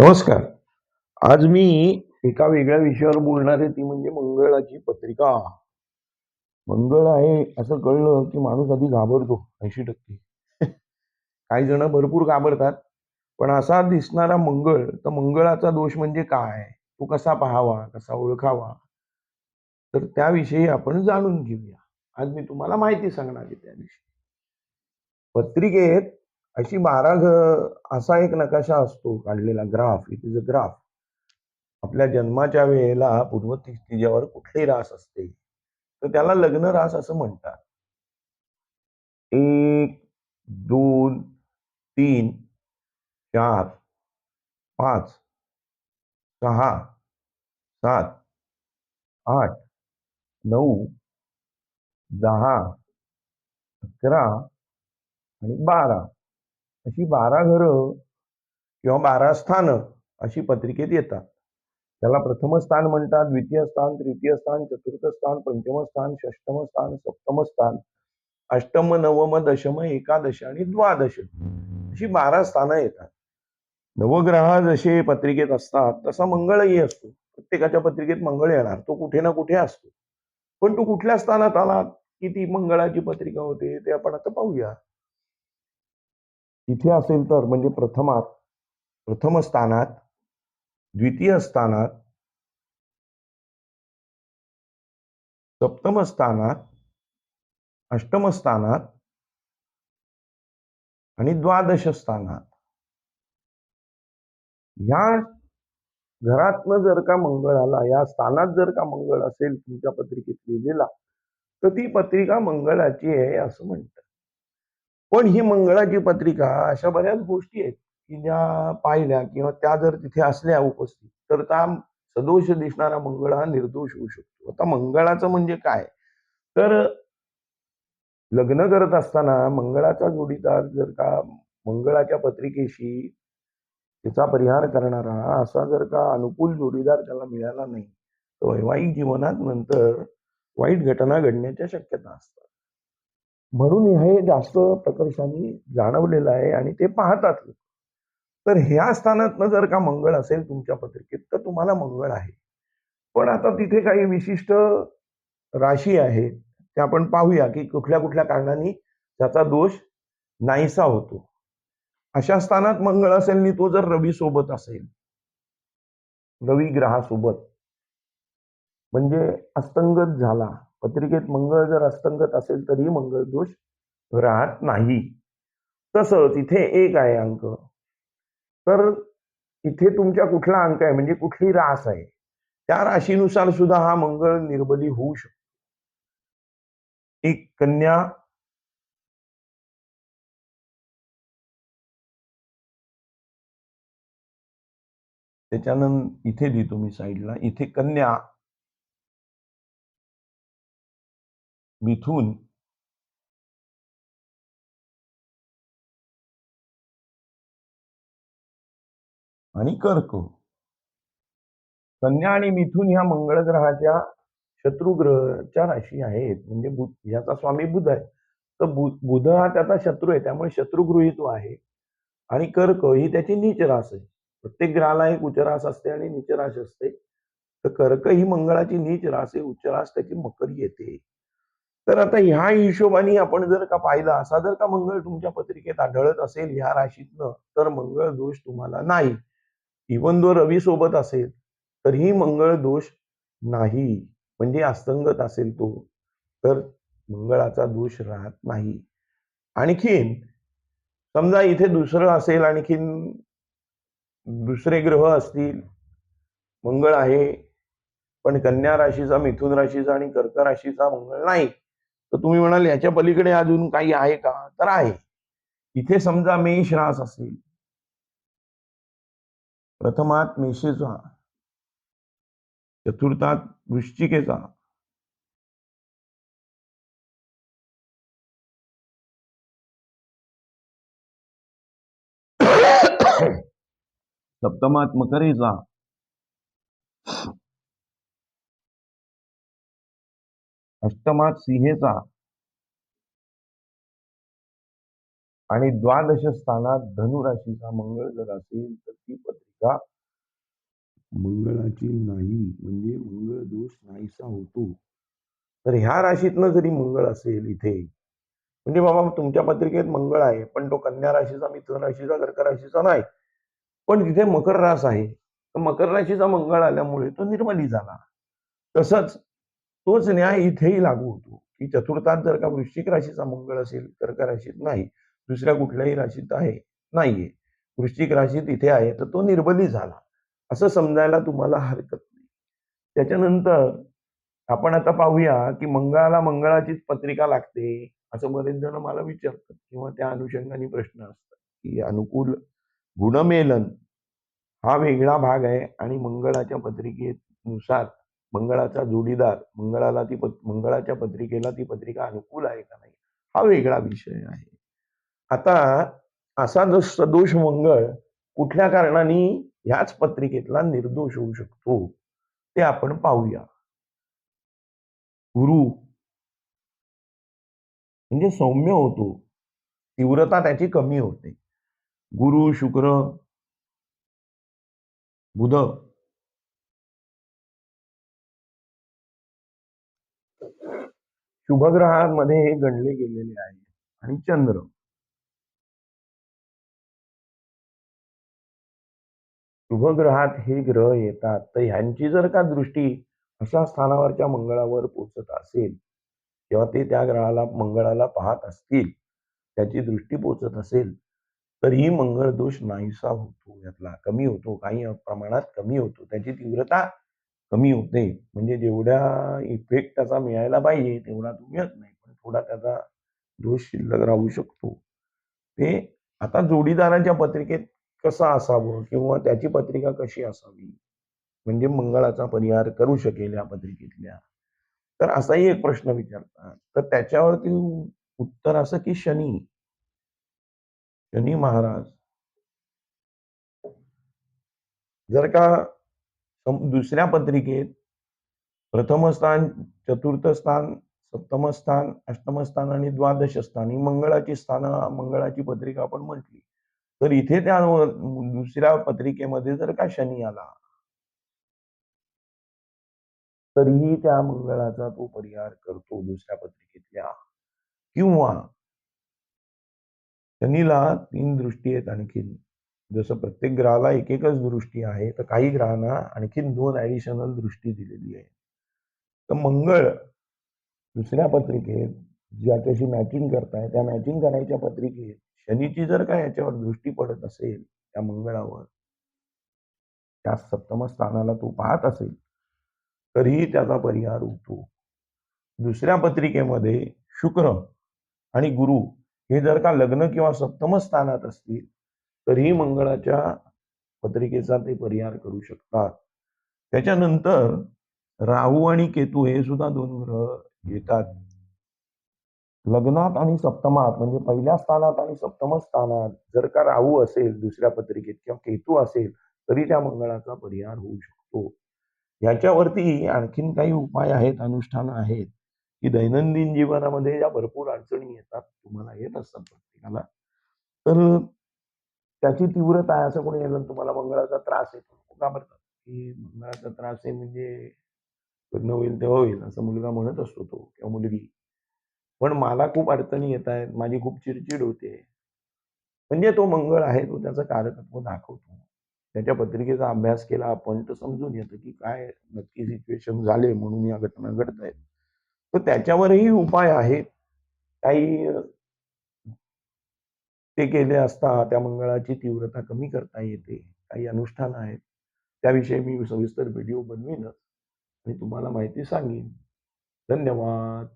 नमस्कार. आज मी एका वेगळ्या विषयावर बोलणार आहे ती म्हणजे मंगळाची पत्रिका. मंगळ आहे असं कळलं की माणूस आधी घाबरतो ऐंशी टक्के. काही जण भरपूर घाबरतात पण असा दिसणारा मंगळ तर मंगळाचा दोष म्हणजे काय? तो कसा पाहावा कसा ओळखावा? तर त्याविषयी आपण जाणून घेऊया. आज मी तुम्हाला माहिती सांगणार आहे त्याविषयी. पत्रिकेत अशी बारा घ असा एक नकाशा असतो काढलेला graph it is a graph. आपल्या जन्माच्या वेळेला पूर्व तिथीच्यावर कुठली रास असते? तर त्याला लग्न रास असं म्हणतात. एक दोन तीन चार पाच सहा सात आठ नऊ दहा अकरा आणि बारा. अशी बारा घरं किंवा बारा स्थानं अशी पत्रिकेत येतात. त्याला प्रथम स्थान म्हणतात द्वितीय स्थान तृतीय स्थान चतुर्थ स्थान पंचम स्थान षष्टम स्थान सप्तम स्थान अष्टम नवम दशम एकादश आणि द्वादश अशी बारा स्थानं येतात. नवग्रह जसे पत्रिकेत असतात तसा मंगळही असतो. प्रत्येकाच्या पत्रिकेत मंगळ येणार तो कुठे ना कुठे असतो. पण तो कुठल्या स्थानात आला किती मंगळाची पत्रिका होते ते आपण आता पाहूया. तिथे असेल तर म्हणजे प्रथमात प्रथम स्थानात द्वितीय स्थानात सप्तम स्थानात अष्टम स्थानात आणि द्वादश स्थानात ह्या घरातनं जर का मंगळ आला या स्थानात जर का मंगळ असेल तुमच्या पत्रिकेत लिहिलेला तर ती पत्रिका मंगळाची आहे असं म्हणतात. पण ही मंगळाची पत्रिका अशा बऱ्याच गोष्टी आहेत की ज्या पाहिल्या किंवा त्या जर तिथे असल्या उपस्थित तर त्या सदोष दिसणारा मंगळ हा निर्दोष होऊ शकतो. आता मंगळाचं म्हणजे काय? तर लग्न करत असताना मंगळाचा जोडीदार जर का मंगळाच्या पत्रिकेशी त्याचा परिहार करणारा असा जर का अनुकूल जोडीदार त्याला मिळाला नाही तर वैवाहिक जीवनात नंतर वाईट घटना घडण्याच्या शक्यता असतात. म्हणून हे जास्त प्रकर्षाने जाणवलेलं आहे आणि ते पाहतात तर ह्या स्थानातनं जर का मंगळ असेल तुमच्या पत्रिकेत तर तुम्हाला मंगळ आहे. पण आता तिथे काही विशिष्ट राशी आहेत त्या आपण पाहूया की कुठल्या कुठल्या कारणाने त्याचा दोष नाहीसा होतो. अशा स्थानात मंगळ असेल आणि तो जर रवी सोबत असेल रवी ग्रहासोबत म्हणजे अस्तंगत झाला पत्रिकेत मंगळ जर अस्तंगत असेल तरी मंगळ दोष राहत नाही. तसंच इथे एक आहे अंक. तर इथे तुमच्या कुठला अंक आहे? म्हणजे कुठली रास आहे? त्या राशीनुसार सुद्धा हा मंगळ निर्बली होऊ शकतो. एक कन्या त्याच्यानंतर इथे लिहितो मी साईडला. इथे कन्या मिथून आणि कर्क. कन्या आणि मिथून ह्या मंगळ ग्रहाच्या शत्रुग्रहच्या राशी आहेत. म्हणजे बुध याचा स्वामी बुध आहे. तर बु- बुध हा त्याचा शत्रू आहे. त्यामुळे शत्रुगृहित्व आहे. आणि कर्क ही त्याची नीच रास आहे. प्रत्येक ग्रहाला एक उच्च रास असते आणि नीच रास असते. तर कर्क ही मंगळाची नीच रास आहे. उच्च रास त्याची मकर येते. तर आता ह्या हिशोबाने आपण जर का पाहिलं असा जर का मंगळ तुमच्या पत्रिकेत आढळत असेल ह्या राशीतनं तर मंगळ दोष तुम्हाला नाही. इवन दो रवी सोबत असेल तरीही मंगळ दोष नाही. म्हणजे अस्तंगत असेल तो तर मंगळाचा दोष राहत नाही. आणखीन समजा इथे दुसरं असेल आणखीन दुसरे ग्रह असतील मंगळ आहे पण कन्या राशीचा मिथुन राशीचा आणि कर्क राशीचा मंगळ नाही. तर तुम्ही म्हणाल याच्या पलीकडे अजून काही आहे का? तर आहे. इथे समजा मेष रास असेल. प्रथमात मेषेचा चतुर्थात वृश्चिकेचा सप्तमात मकरेचा अष्टमात सिंहेचा आणि द्वादश स्थानात धनुराशीचा मंगळ जर असेल तर ती पत्रिका मंगळाची नाही म्हणजे मंगळ दोष नाहीसा होतो. तर ह्या राशीतनं जरी मंगळ असेल इथे म्हणजे बाबा तुमच्या पत्रिकेत मंगळ आहे पण तो कन्या राशीचा मिथुन राशीचा कर्क राशीचा नाही. पण तिथे मकर रास आहे तर मकर राशीचा मंगळ आल्यामुळे तो निर्मली झाला. तसंच तोच न्याय इथेही लागू होतो. की चतुर्थात जर का वृश्चिक राशीचा मंगळ असेल कर्क राशीत नाही दुसऱ्या कुठल्याही राशीत आहे नाहीये. वृश्चिक राशीत इथे आहे तर तो निर्बली झाला. असं समजायला तुम्हाला हरकत नाही. त्याच्यानंतर आपण आता पाहूया की मंगळाला मंगळाचीच पत्रिका लागते असं बरेच जण मला विचारतात किंवा त्या अनुषंगाने प्रश्न असतात. की अनुकूल गुणमेलन हा वेगळा भाग आहे आणि मंगळाच्या पत्रिकेनुसार मंगळाचा जोडीदार मंगळाला ती पत मंगळाच्या पत्रिकेला ती पत्रिका अनुकूल आहे का नाही? हा वेगळा विषय आहे. आता असा जो सदोष मंगळ कुठल्या कारणाने ह्याच पत्रिकेतला निर्दोष होऊ शकतो ते आपण पाहूया. गुरु म्हणजे सौम्य होतो. तीव्रता त्याची कमी होते. गुरु शुक्र बुध शुभग्रहांमध्ये हे गणले गेलेले आहे. आणि चंद्र. शुभग्रहात हे ग्रह येतात. तर ह्यांची जर का दृष्टी अशा स्थानावरच्या मंगळावर पोचत असेल किंवा ते त्या ग्रहाला मंगळाला पाहत असतील त्याची दृष्टी पोचत असेल तरीही मंगळ दोष नाहीसा होतो. यातला कमी होतो काही प्रमाणात कमी होतो. त्याची तीव्रता कमी होते. म्हणजे जेवढ्या इफेक्ट त्याचा मिळायला पाहिजे तेवढा तो मिळत नाही. पण थोडा त्याचा दोष शिल्लक राहू शकतो. ते आता जोडीदाराच्या पत्रिकेत कसं असावं किंवा त्याची पत्रिका कशी असावी? म्हणजे मंगळाचा परिहार करू शकेल या पत्रिकेतल्या? तर असाही एक प्रश्न विचारतात. तर त्याच्यावरती उत्तर असं की शनी. शनी महाराज. जर का दुसऱ्या पत्रिकेत प्रथम स्थान चतुर्थ स्थान सप्तम स्थान अष्टम स्थान आणि द्वादश स्थान ही मंगळाची स्थान मंगळाची पत्रिका आपण म्हटली. तर इथे त्या दुसऱ्या पत्रिकेमध्ये जर का शनी आला तरीही त्या मंगळाचा तो परिहार करतो दुसऱ्या पत्रिकेतल्या. किंवा शनीला तीन दृष्टी आहेत आणखीन. जसं प्रत्येक ग्रहाला एक एकच दृष्टी आहे तर काही ग्रहांना आणखीन दोन ऍडिशनल दृष्टी दिलेली आहे. तर मंगळ दुसऱ्या पत्रिकेत ज्याच्याशी मॅचिंग करताय त्या मॅचिंग करायच्या पत्रिकेत शनीची जर का याच्यावर दृष्टी पडत असेल त्या मंगळावर त्या सप्तम स्थानाला तो पाहत असेल तरीही त्याचा परिहार होतो दुसऱ्या पत्रिकेमध्ये शुक्र आणि गुरु हे जर का लग्न किंवा सप्तम स्थानात असतील तरीही मंगळाच्या पत्रिकेचा ते परिहार करू शकतात. त्याच्यानंतर राहू आणि केतू हे सुद्धा दोन ग्रह येतात. लग्नात आणि सप्तमात म्हणजे पहिल्या स्थानात आणि सप्तम स्थानात जर का राहू असेल दुसऱ्या पत्रिकेत किंवा केतू असेल तरी त्या मंगळाचा परिहार होऊ शकतो. याच्यावरती आणखीन काही उपाय आहेत अनुष्ठान आहेत की दैनंदिन जीवनामध्ये ज्या भरपूर अडचणी येतात तुम्हाला येत असतात प्रत्येकाला. तर त्याची तीव्रता आहे असं कोणी येणार तुम्हाला मंगळाचा त्रास येतो घाबरतात की मंगळाचा त्रास आहे म्हणजे लग्न होईल तेव्हा होईल असं मुलगा म्हणत असतो तो किंवा मुलगी. पण मला खूप अडचणी येत आहेत माझी खूप चिडचिड होते. म्हणजे तो मंगळ आहे तो त्याचं कारकत्व दाखवतो. त्याच्या पत्रिकेचा अभ्यास केला आपण तर समजून येतं की काय नक्की सिच्युएशन झाले म्हणून या घटना घडत आहेत तर त्याच्यावरही उपाय आहेत. काही ते केले असता त्या मंगळाची तीव्रता कमी करता येते. काही अनुष्ठान आहेत. त्याविषयी मी सविस्तर व्हिडिओ बनवीनच आणि तुम्हाला माहिती सांगेन. धन्यवाद.